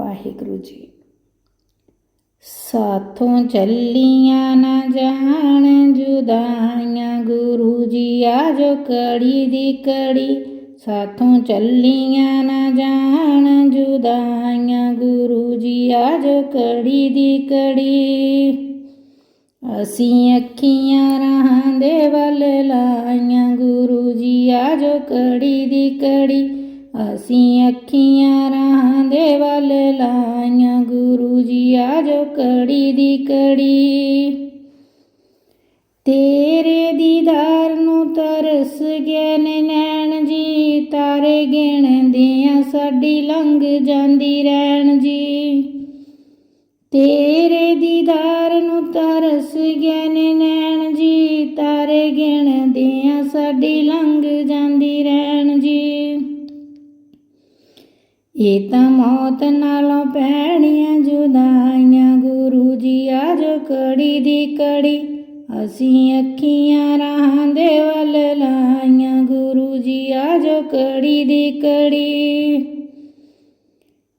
ਵਾਹਿਗੁਰੂ ਜੀ। ਸਾਥੋਂ ਚੱਲੀਆਂ ਨਾ ਜਾਣ, ਜੁਦਾਈਆਂ ਗੁਰੂ ਜੀ ਆ ਜੋ ਕੜੀ ਦੀ ਕੜੀ। ਸਾਥੋਂ ਚੱਲੀਆਂ ਨਾ ਜਾਣ, ਜੁਦਾਈਆਂ ਗੁਰੂ ਜੀ ਆ ਜੋ ਕੜੀ ਦੀ ਕੜੀ। ਅਸੀਂ ਅੱਖੀਆਂ ਰਾਹਾਂ ਦੇ ਵੱਲ ਲਾਈਆਂ, ਗੁਰੂ ਜੀ ਆ ਜੋ ਕੜੀ ਦੀ ਕੜੀ। ਅਸੀਂ ਅੱਖੀਆਂ ਰਾਹਾਂ ਦੇ ਵੱਲ ਲਾਈਆਂ, ਗੁਰੂ ਜੀ ਆ ਜੋ ਕੜੀ ਦੀ ਕੜੀ ਤੇਰੇ ਦੀਦਾਰ ਨੂੰ ਤਰਸ ਗਏ ਨੇ ਨੈਣ ਜੀ, ਤਾਰੇ ਗਿਣਦਿਆਂ ਸਾਡੀ ਲੰਘ ਜਾਂਦੀ ਰਹਿਣ ਜੀ। ਤੇਰੇ ਦੀਦਾਰ ਨੂੰ ਤਰਸ ਗਏ ਨੇ ਨੈਣ ਜੀ, ਤਾਰੇ ਗਿਣਦਿਆਂ ਸਾਡੀ ਲੰਘ ਜਾਂਦੀ ਰਹਿਣ ਜੀ। ਇਹ ਤਾਂ ਮੌਤ ਨਾਲੋਂ ਪੈਣੀਆਂ ਜੁਦਾਈਆਂ, ਗੁਰੂ ਜੀ ਆਜੋ ਕੜੀ ਦੀ ਕੜੀ। ਅਸੀਂ ਅੱਖੀਆਂ ਰਾਹਾਂ ਦੇ ਵੱਲ ਲਾਈਆਂ, ਗੁਰੂ ਜੀ ਆਜੋ ਕੜੀ ਦੀ ਕੜੀ।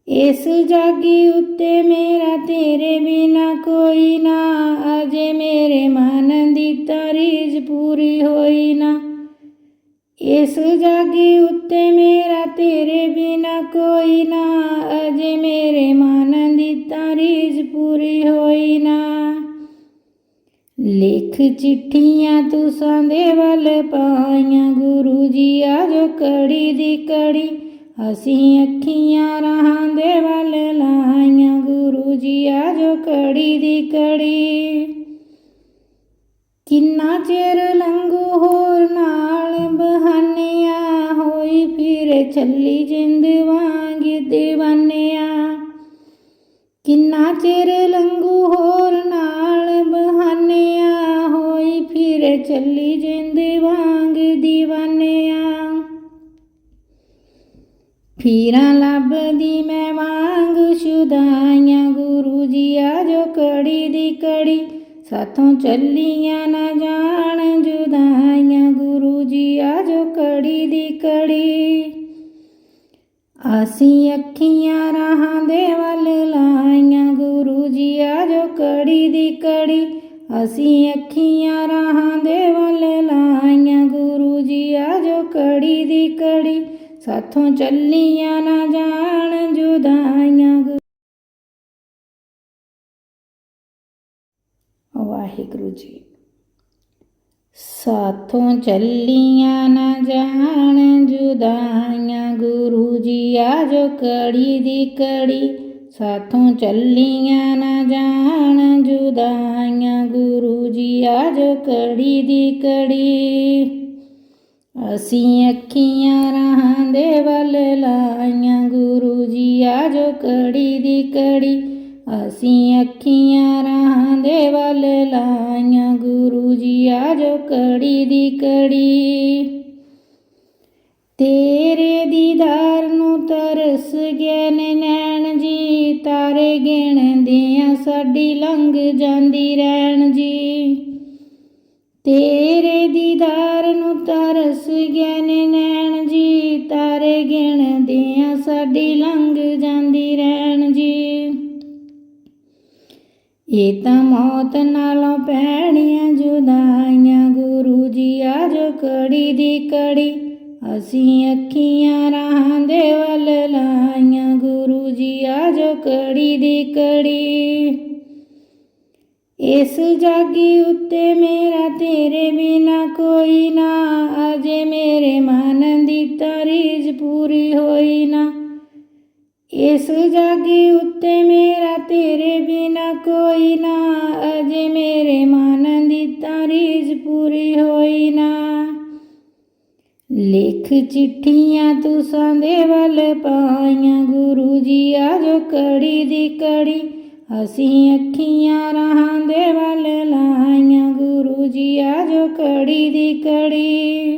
ਇਸ ਜਾਗੀ ਉੱਤੇ ਮੇਰਾ ਤੇਰੇ ਬਿਨਾ ਕੋਈ ਨਾ, ਅਜੇ ਮੇਰੇ ਮਨ ਦੀ ਤਾਰੀਜ ਪੂਰੀ ਹੋਈ ਨਾ। ਇਸ ਜਾਗੀ ਉੱਤੇ ਮੇਰਾ ਤੇਰੇ ਬਿਨਾ ਨਾ, ਅਜੇ ਮੇਰੇ ਮਨ ਦੀ ਤਾਰੀਜ ਪੂਰੀ ਹੋਈ ਨਾ। ਲਿਖ ਚਿੱਠੀਆਂ ਤੁਸਾਂ ਦੇ ਵੱਲ ਪਾਈਆਂ, ਗੁਰੂ ਜੀ ਆ ਜੋ ਕੜੀ ਦੀ ਕੜੀ ਅਸੀਂ ਅੱਖੀਆਂ ਰਾਹਾਂ ਦੇ ਵੱਲ ਲਾਈਆਂ, ਗੁਰੂ ਜੀ ਆ ਜੋ ਕੜੀ ਦੀ ਕੜੀ ਕਿੰਨਾ ਚਿਰ ਲੰਘੂ ਹੋਰ ਨਾ કોઈ ફીરે છલ્લી જેંદ વાંગી દેવાનિયા ਕਿੰਨਾ ਚਿਰ ਲੰਗੂ ਹੋਰ ਨਾਲ ਬਹਾਨਿਆ। ਹੋਈ ਫਿਰ ਚੱਲੀ ਜਿੰਦ ਵਾਂਗ دیਵਾਨਿਆ ਫੀਰਾਂ ਲੱਭਦੀ ਮੈਂ ਵਾਂਗ ਸੁਦਾਈਆਂ। ਗੁਰੂ ਜੀ ਆ ਜੋ ਕੜੀ ਦੀ ਕੜੀ, ਸਾਥੋਂ ਚੱਲੀਆਂ ਨਾ ਜਾਣ। ਅਸੀਂ ਅੱਖੀਆਂ ਰਾਹਾਂ ਦੇ ਵੱਲ ਲਾਈਆਂ, ਗੁਰੂ ਜੀ ਆ ਆਜੋ ਕੜੀ ਦੀ ਕੜੀ। ਅਸੀਂ ਅੱਖੀਆਂ ਰਾਹਾਂ ਦੇ ਵੱਲ ਲਾਈਆਂ, ਗੁਰੂ ਜੀ ਆਜੋ ਕੜੀ ਦੀ ਕੜੀ। ਸਾਥੋਂ ਚੱਲੀਆਂ ਨਾ ਜਾਣ ਜੁਦਾਈਆਂ, ਗੁ- ਵਾਹਿਗੁਰੂ ਜੀ। ਸਾਥੋਂ ਚੱਲੀਆਂ ਨਾ ਜਾਣ ਕੜੀ ਦੀ ਕੜੀ, ਸਾਥੋਂ ਚੱਲੀਆਂ ਨਾ ਜਾਣ ਜੁਦਾਈਆਂ। ਗੁਰੂ ਜੀ ਆਜੋ ਕੜੀ ਦੀ ਕੜੀ। ਅਸੀਂ ਅੱਖੀਆਂ ਰਾਹਾਂ ਦੇ ਵੱਲ ਲਾਈਆਂ। ਗੁਰੂ ਜੀ ਆਜੋ ਕੜੀ ਦੀ ਕੜੀ, ਅਸੀਂ ਅੱਖੀਆਂ ਰਾਹਾਂ ਦੇ ਵੱਲ ਲਾਈਆਂ। ਗੁਰੂ ਜੀ ਆਜੋ ਕੜੀ ਦੀ ਕੜੀ। ਤੇਰੇ ਦੀਦਾਰ ਨੂੰ ਤਰਸ ਗਏ ਨੇ ਨੈਣ ਜੀ, ਤਾਰੇ ਗਿਣਦਿਆਂ ਸਾਡੀ ਲੰਘ ਜਾਂਦੀ ਰਹਿਣ ਜੀ। ਤੇਰੇ ਦੀਦਾਰ ਨੂੰ ਤਰਸ ਗਏ ਨੇ ਨੈਣ ਜੀ, ਤਾਰੇ ਗਿਣਦਿਆਂ ਸਾਡੀ ਲੰਘ ਜਾਂਦੀ ਰਹਿਣ ਜੀ। ਇਹ ਤਾਂ ਮੌਤ ਨਾਲੋਂ ਪੈਣੀਆਂ ਜੁਦਾਈਆਂ, ਗੁਰੂ ਜੀ ਆਜੋ ਕੜੀ ਦੀ ਕੜੀ ਅਸੀਂ ਅੱਖੀਆਂ ਰਾਹਾਂ ਦੇ ਵੱਲ ਲਾਈਆਂ, ਗੁਰੂ ਜੀ ਆ ਜੋ ਕੜੀ ਦੀ ਕੜੀ। ਇਸ ਜਾਗੀ ਉੱਤੇ ਮੇਰਾ ਤੇਰੇ ਬਿਨਾ ਕੋਈ ਨਾ, ਅਜੇ ਮੇਰੇ ਮਨ ਦੀ ਤਾਰੀਜ ਪੂਰੀ ਹੋਈ ਨਾ। ਇਸ ਜਾਗੀ ਉੱਤੇ ਮੇਰਾ ਤੇਰੇ ਬਿਨਾ ਕੋਈ ਨਾ, ਅਜੇ ਮੇਰੇ ਮਨ ਦੀ ਤਾਰੀਜ ਪੂਰੀ ਹੋਈ ਨਾ। ਲਿਖ ਚਿੱਠੀਆਂ ਤੁਸਾਂ ਦੇ ਵੱਲ ਪਾਈਆਂ, ਗੁਰੂ ਜੀ ਆ ਜੋ ਕੜੀ ਦੀ ਕੜੀ ਅਸੀਂ ਅੱਖੀਆਂ ਰਾਹਾਂ ਦੇ ਵੱਲ ਲਾਈਆਂ, ਗੁਰੂ ਜੀ ਆ ਜੋ ਕੜੀ ਦੀ ਕੜੀ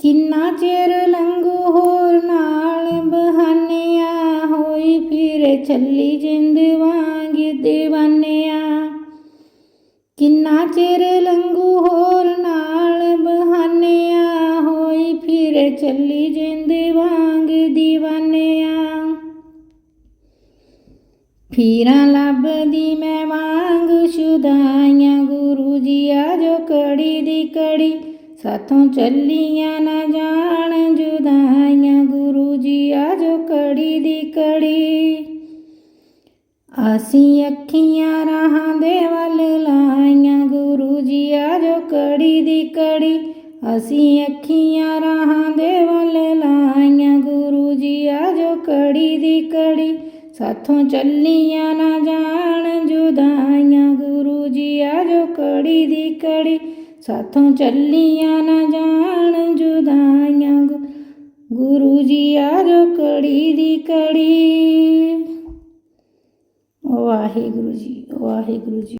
ਕਿੰਨਾ ਚਿਰ ਲੰਗੂ ਹੋਰ ਨਾਲ ਬਹਾਨਿਆ, ਹੋਈ ਫਿਰ ਛੱਲੀ ਜਿੰਦ ਵਾਂਗ دیਵਾਨਿਆਂ ਕਿੰਨਾ ਚਿਰ ਲੰਗੂ ਹੋਰ ਹੋਈ ਚੱਲੀ ਜਿੰਦੇ ਵਾਂਗ دیਵਾਨਿਆਂ ਫੀਰਾਂ ਲੱਭਦੀ ਮੈਂ ਵਾਂਗ ਸ਼ੁਦਾਈਆਂ, ਗੁਰੂ ਜੀ ਆ ਜੋ ਕੜੀ ਦੀ ਕੜੀ। ਸਾਥੋਂ ਚੱਲੀਆਂ ਨਾ ਜਾਣ ਜੁਦਾਈਆਂ, ਗੁਰੂ ਜੀ ਆ ਜੋ ਕੜੀ ਦੀ ਕੜੀ। ਅਸੀਂ ਅੱਖੀਆਂ ਰਾਹਾਂ ਦੇ ਵੱਲ ਲਾਈਆਂ, ਗੁਰੂ ਜੀ ਆ ਜੋ ਕੜੀ ਦੀ ਕੜੀ। ਅਸੀਂ ਅੱਖੀਆਂ ਰਾਹਾਂ ਦੇ ਵੱਲ ਲਾਈਆਂ, ਗੁਰੂ ਜੀ ਆ ਆਜੋ ਕੜੀ ਦੀ ਕੜੀ ਸਾਥੋਂ ਚੱਲੀਆਂ ਨਾ ਜਾਣ ਜੁਦਾਈਆਂ, ਗੁਰੂ ਜੀ ਆ ਆਜੋ ਕੜੀ ਦੀ ਕੜੀ ਸਾਥੋਂ ਚੱਲੀਆਂ ਨਾ ਜਾਣ ਜੁਦਾਈਆਂ, ਗੁ- ਗੁਰੂ ਜੀ ਆ ਆਜੋ ਕੜੀ ਦੀ ਕੜੀ ਵਾਹਿਗੁਰੂ ਜੀ ਵਾਹਿਗੁਰੂ ਜੀ।